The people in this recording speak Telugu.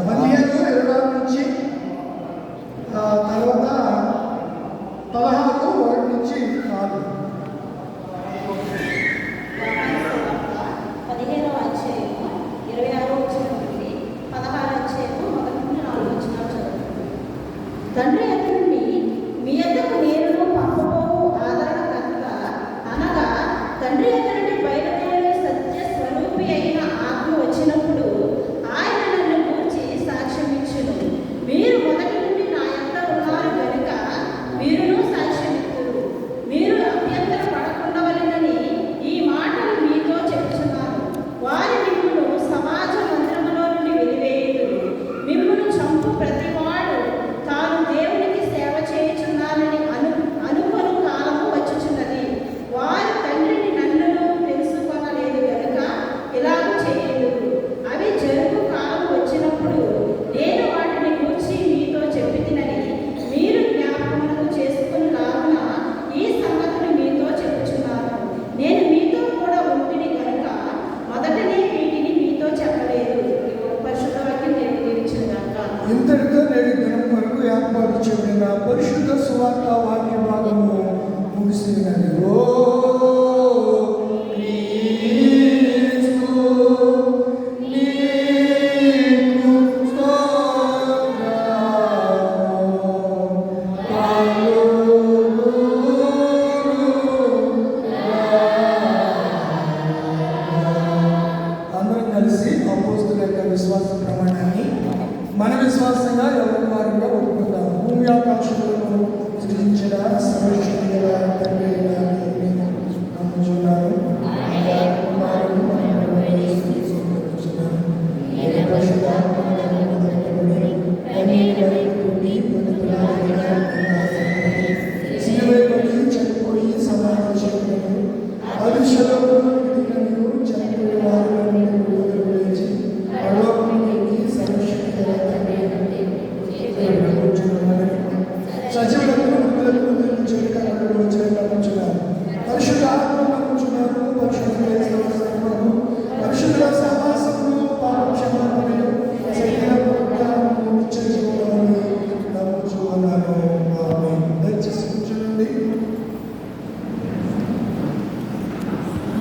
పదిహేను ఇరవై నుంచి తర్వాత పదహారు ఒకటి నుంచి నాలుగు. పదిహేను నాలుగు చదువు తండ్రి చేసిన పరిశుద్ధ స్వార్థ వాక్య భాగము ముగిసినది ఓ కలిసి అపోస్తుల యొక్క విశ్వాస ప్రమాణాన్ని మన విశ్వాసంగా ఎవరి వారిలో పరిశుభ్రతను సృజించిన సమృష్టిగా తండ్రి మేము నమ్ముచున్నాను చనిపోయి సమాధించలేదు భవిష్యత్తులో నుంచి ఎన్నికలు పరిశుద్ధ ఆత్మ పరిశుద్ధ